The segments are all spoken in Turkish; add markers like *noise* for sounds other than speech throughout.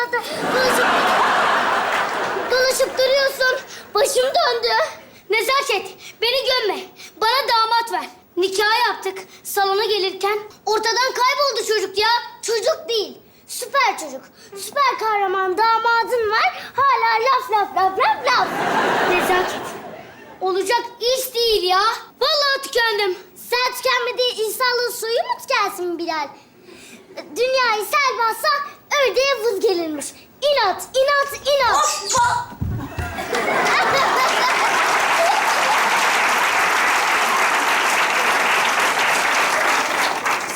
etrafta dolaşıp, dolaşıp duruyorsun. Başım döndü. Nezaket, beni gömme. Bana damat ver. Nikah yaptık. Salona gelirken ortadan kayboldu çocuk ya. Çocuk değil. Süper çocuk. Süper kahraman damadın var. Hala laf laf laf laf laf. Nezaket. Olacak iş değil ya. Vallahi tükendim. Sen tükenmediği insanlığın suyu mu tükensin Bilal? Dünyayı sel bassa ördeğe vız gelirmiş. İnat, inat, inat. *laughs*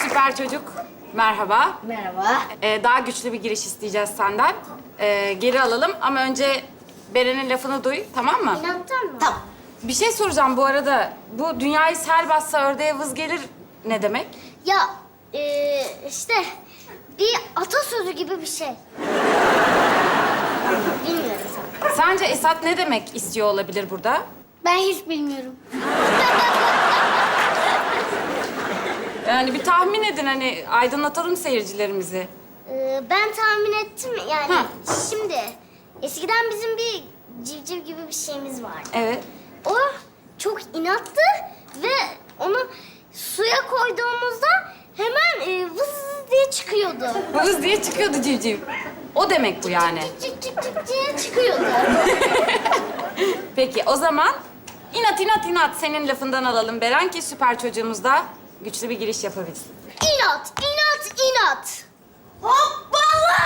Süper çocuk. Merhaba. Merhaba. Ee, daha güçlü bir giriş isteyeceğiz senden. Ee, geri alalım ama önce Beren'in lafını duy, tamam mı? İnattan mı? Tamam. Bir şey soracağım bu arada. Bu dünyayı sel bassa ördeğe vız gelir ne demek? Ya eee, işte bir atasözü gibi bir şey. Bilmiyorum. Sence Esat ne demek istiyor olabilir burada? Ben hiç bilmiyorum. *laughs* Yani bir tahmin edin hani aydınlatalım seyircilerimizi. Ee, ben tahmin ettim yani Ha. şimdi eskiden bizim bir civciv gibi bir şeyimiz vardı. Evet. O çok inattı ve onu suya koyduğumuzda hemen e, vız diye çıkıyordu. Vız diye çıkıyordu civciv. O demek bu yani. Çık çık çık diye çıkıyordu. *laughs* Peki o zaman inat inat inat senin lafından alalım Beren ki süper çocuğumuz da güçlü bir giriş yapabilsin. İnat, inat, inat. Hoppala!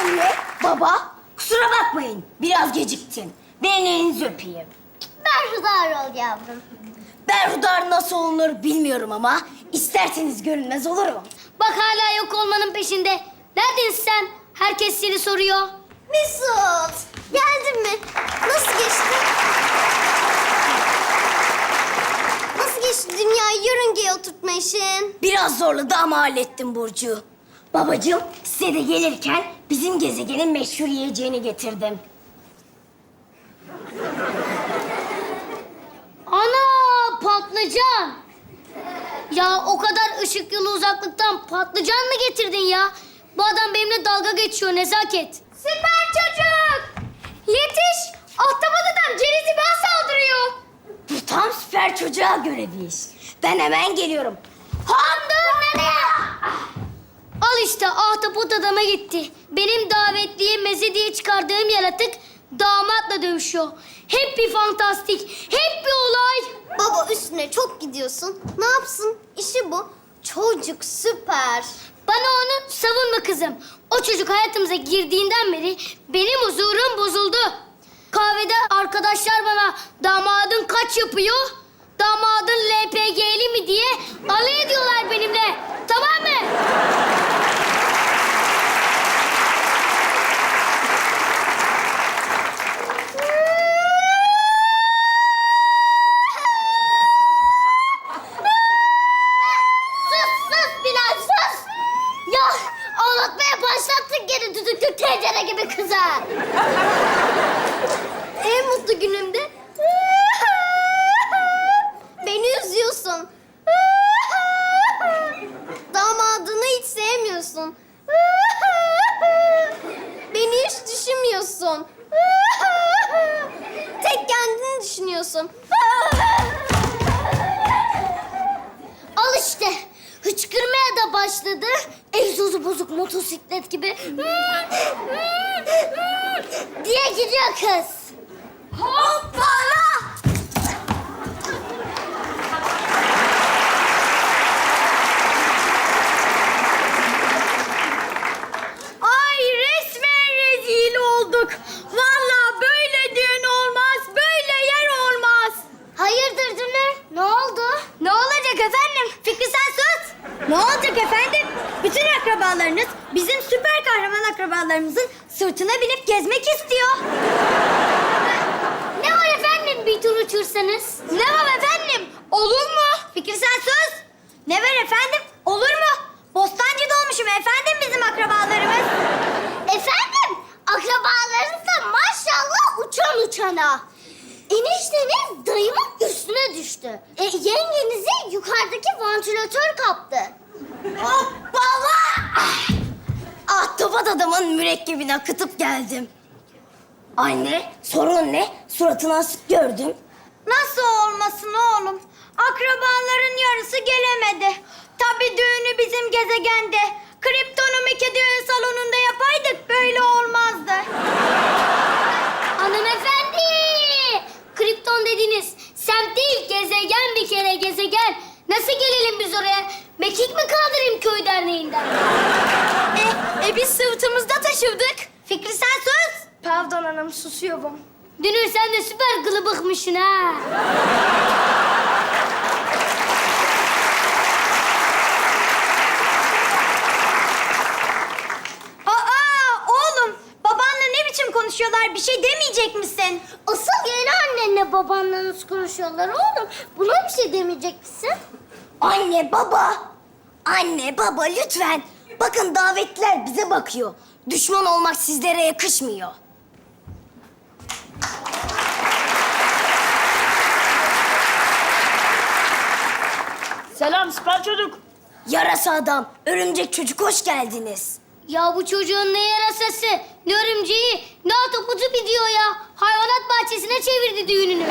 Anne, baba, kusura bakmayın. Biraz geciktim. Ben elinizi öpeyim. Berhudar ol yavrum. Berhudar nasıl olunur bilmiyorum ama isterseniz görünmez olurum. Bak hala yok olmanın peşinde. Neredesin sen? Herkes seni soruyor. Mesut, geldin mi? Nasıl geçti? Nasıl geçti dünyayı yörüngeye oturtma işin? Biraz zorladı ama hallettim Burcu. Babacığım, size de gelirken bizim gezegenin meşhur yiyeceğini getirdim. Patlıcan. Ya o kadar ışık yılı uzaklıktan patlıcan mı getirdin ya? Bu adam benimle dalga geçiyor nezaket. Süper çocuk. Yetiş. Ahtapot adam Cerizi bana saldırıyor. Bu tam süper çocuğa göre bir iş. Ben hemen geliyorum. Handır nereye? Al işte ahtapot adama gitti. Benim davetliye meze diye çıkardığım yaratık damatla dövüşüyor. Hep bir fantastik, hep bir olay. Baba üstüne çok gidiyorsun. Ne yapsın? İşi bu. Çocuk süper. Bana onu savunma kızım. O çocuk hayatımıza girdiğinden beri benim huzurum bozuldu. Kahvede arkadaşlar bana damadın kaç yapıyor? Damadın LPG'li mi diye alay ediyorlar benimle. Tamam mı? Sus sus Bilal sus. Ya ağlatmaya başlattın gene düdüklü tencere gibi kıza. *laughs* en mutlu günümde *laughs* beni üzüyorsun. *laughs* Damadını hiç sevmiyorsun. Beni hiç düşünmüyorsun. Tek kendini düşünüyorsun. Da başladı. Egzozu bozuk motosiklet gibi. diye gidiyor kız. Hoppala! Ay resmen rezil olduk. Vallahi böyle düğün olmaz, böyle yer olmaz. Hayırdır Dünür? Ne oldu? Ne olacak efendim? Fikri sen sus. Olacak efendim? Bütün akrabalarınız bizim süper kahraman akrabalarımızın sırtına binip gezmek istiyor. Ne var efendim bir tur uçursanız? Ne var efendim? Olur mu? Fikri sen sus. Ne var efendim? Olur mu? Bostancı dolmuşum efendim bizim akrabalarımız. Efendim? Akrabalarınız da maşallah uçan uçana. Enişteniz dayımın üstüne düştü. E, yengenizi yukarıdaki vantilatör kaptı. Hoppala! Ahtapot adamın mürekkebini akıtıp geldim. Anne, sorun ne? Suratını asık gördüm. Nasıl olmasın oğlum? Akrabaların yarısı gelemedi. Tabii düğünü bizim gezegende. Kriptonum iki düğün salonunda yapaydık böyle olmazdı. Hanımefendi! Kripton dediniz. Semt değil, gezegen bir kere gezegen. Nasıl gelelim biz oraya? Mekik mi kaldırayım köy derneğinden? E, e biz sırtımızda taşıdık. Fikri sen sus. Pardon hanım susuyorum. Dünür sen de süper gılıbıkmışsın ha. Aa oğlum babanla ne biçim konuşuyorlar bir şey demeyecek misin? Asıl yeni annenle babanla nasıl konuşuyorlar oğlum? Buna bir şey demeyecek misin? Anne baba. Anne baba lütfen. Bakın davetliler bize bakıyor. Düşman olmak sizlere yakışmıyor. Selam süper çocuk. Yarasa adam, örümcek çocuk hoş geldiniz. Ya bu çocuğun ne yarasası, ne örümceği, ne atoputu biliyor ya. Hayvanat bahçesine çevirdi düğününü.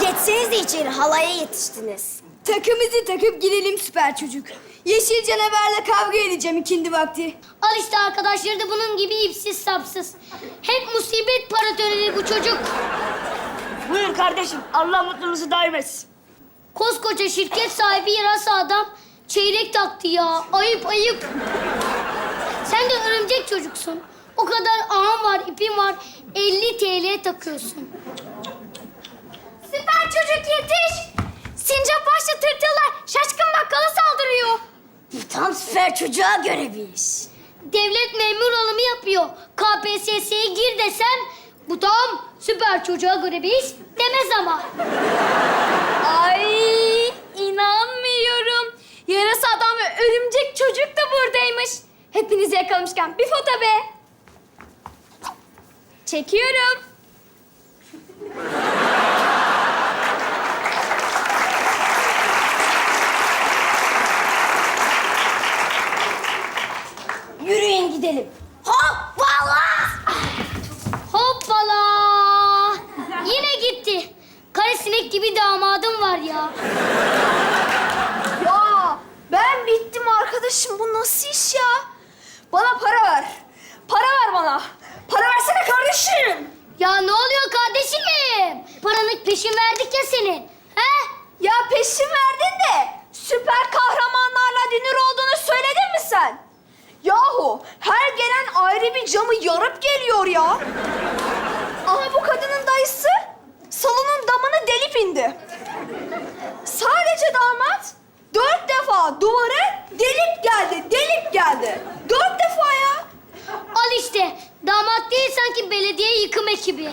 Geçseniz de içeri halaya yetiştiniz. Takımızı takıp gidelim süper çocuk. Yeşil canavarla kavga edeceğim ikindi vakti. Al işte arkadaşları da bunun gibi ipsiz sapsız. Hep musibet paratörleri bu çocuk. Buyur kardeşim. Allah mutluluğunuzu daim etsin. Koskoca şirket sahibi yarasa adam çeyrek taktı ya. Ayıp ayıp. Sen de örümcek çocuksun. O kadar ağın var, ipin var. 50 TL takıyorsun. Süper çocuk yetiş. Sincap başlı tırtıllar şaşkın bakkala saldırıyor. Bu tam süper çocuğa göre bir iş. Devlet memur alımı yapıyor. KPSS'ye gir desem bu tam süper çocuğa göre bir iş demez ama. Ay inanmıyorum. Yarasa adam ve örümcek çocuk da buradaymış. Hepinizi yakalamışken bir foto be. Çekiyorum. Yürüyün gidelim. Hoppala! Hoppala! Yine gitti. Kara sinek gibi damadım var ya. Ya ben bittim arkadaşım bu nasıl iş ya? Bana para ver. Para ver bana. Para versene kardeşim. Ya ne oluyor kardeşim? Paranın peşin verdik ya senin. He? Ya peşin verdin de süper kahramanlarla dünür olduğunu söyledin mi sen? Yahu her gelen ayrı bir camı yarıp geliyor ya. Aha bu kadının dayısı salonun damını delip indi. Sadece damat dört defa duvarı delip geldi, delip geldi. Dört defa ya. Al işte. Damat değil sanki belediye yıkım ekibi.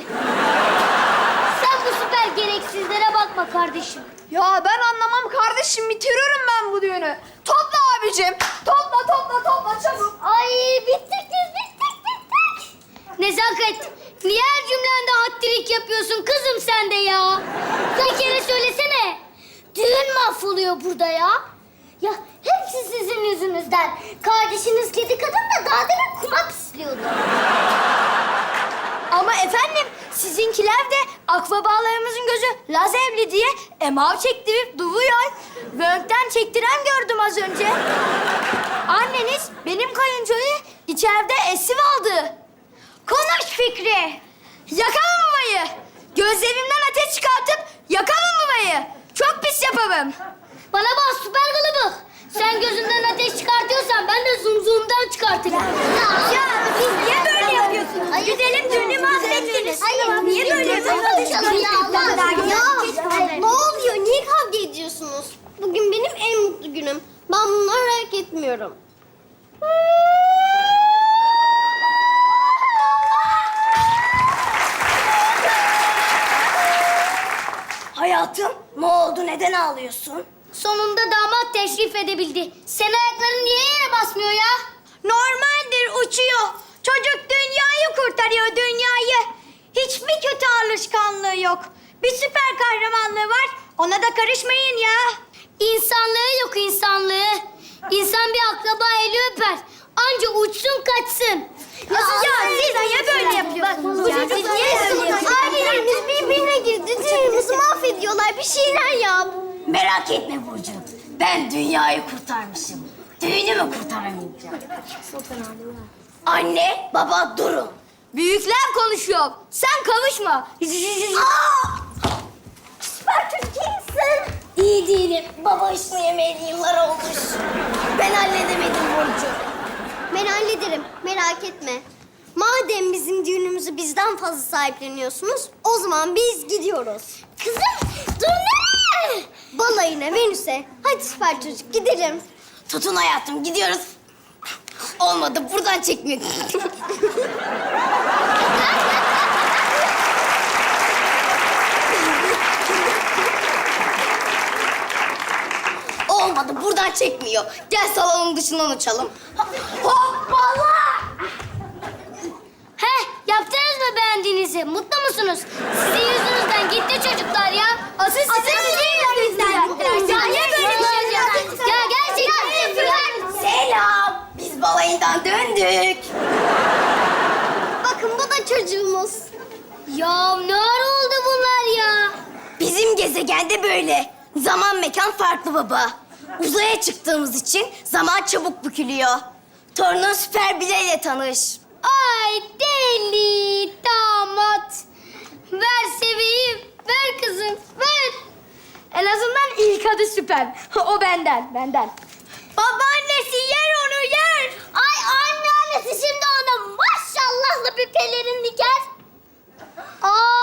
Sen bu süper gereksizlere bakma kardeşim. Ya ben anlamam kardeşim bitiriyorum ben bu düğünü. Topla abicim. Topla topla topla çabuk. Ay bittik biz bittik bittik. Nezaket. Niye her cümlende hattirik yapıyorsun kızım sen de ya? Bir kere söylesene. Düğün mahvoluyor burada ya. Ya hepsi sizin yüzünüzden. Kardeşiniz kedi kadın da daha demin kumak istiyordu. Ama efendim sizinkiler de akbabalarımızın gözü lazerli diye emav çektirip duruyor. Vönkten çektiren gördüm az önce. Anneniz benim kayıncoyu içeride esir aldı. Konuş Fikri. Yakalım babayı. Gözlerimden ateş çıkartıp yakalım babayı. Çok pis yaparım. Bana bak süper kılıbık. Sen gözünden ateş çıkartıyorsan ben de zumzumdan çıkartacağım. Ya siz niye böyle yapıyorsunuz? Güzelim düğünü mahvettiniz. Hayır, niye böyle yapıyorsunuz? Ne oluyor? Niye kavga ediyorsunuz? Bugün benim en mutlu günüm. Ben bunları hak etmiyorum. Hayatım ne oldu neden ağlıyorsun? Sonunda damat teşrif edebildi. Sen ayakların niye yere basmıyor ya? Normaldir uçuyor. Çocuk dünyayı kurtarıyor dünyayı. Hiç mi kötü çalışkanlığı yok. Bir süper kahramanlığı var. Ona da karışmayın ya. İnsanlığı yok insanlığı. İnsan bir akraba eli öper. Anca uçsun kaçsın. Nasıl ya? Siz niye böyle yapıyorsunuz Bu ya? Siz niye böyle yapıyorsunuz? ailelerimiz birbirine girdi. Düğünümüzü mahvediyorlar. Bir şeyler yap. Merak etme Burcu. Ben dünyayı kurtarmışım. Düğünümü kurtaramayacağım. Anne, baba durun. Büyükler konuşuyor. Sen kavuşma. Çocuk kimsin? İyi değilim. Baba işini yemeyeli yıllar olmuş. Ben halledemedim Burcu. Ben hallederim. Merak etme. Madem bizim düğünümüzü bizden fazla sahipleniyorsunuz, o zaman biz gidiyoruz. Kızım, dur ne? Balayına, Venüs'e. Hadi süper çocuk, gidelim. Tutun hayatım, gidiyoruz. Olmadı, buradan çekmiyor. Olmadı, buradan çekmiyor. Gel salonun dışından uçalım. Hoppala! Heh yaptınız mı beğendiğinizi? Mutlu musunuz? Sizin yüzünüzden gitti çocuklar ya. Asıl sizin yüzünüzden Ya niye böyle bir şey Ya gerçekten yapıyorlar. Selam, biz balayından döndük. Bakın bu da çocuğumuz. Ya ne ara oldu bunlar ya? Bizim gezegende böyle. Zaman mekan farklı baba. Uzaya çıktığımız için zaman çabuk bükülüyor. Torunun süper bileyle tanış. Ay deli damat. Ver seveyim. Ver kızım ver. En azından ilk adı süper. *laughs* o benden, benden. Babaannesi yer onu yer. Ay anneannesi şimdi ona maşallahlı bir pelerin diker. Aa!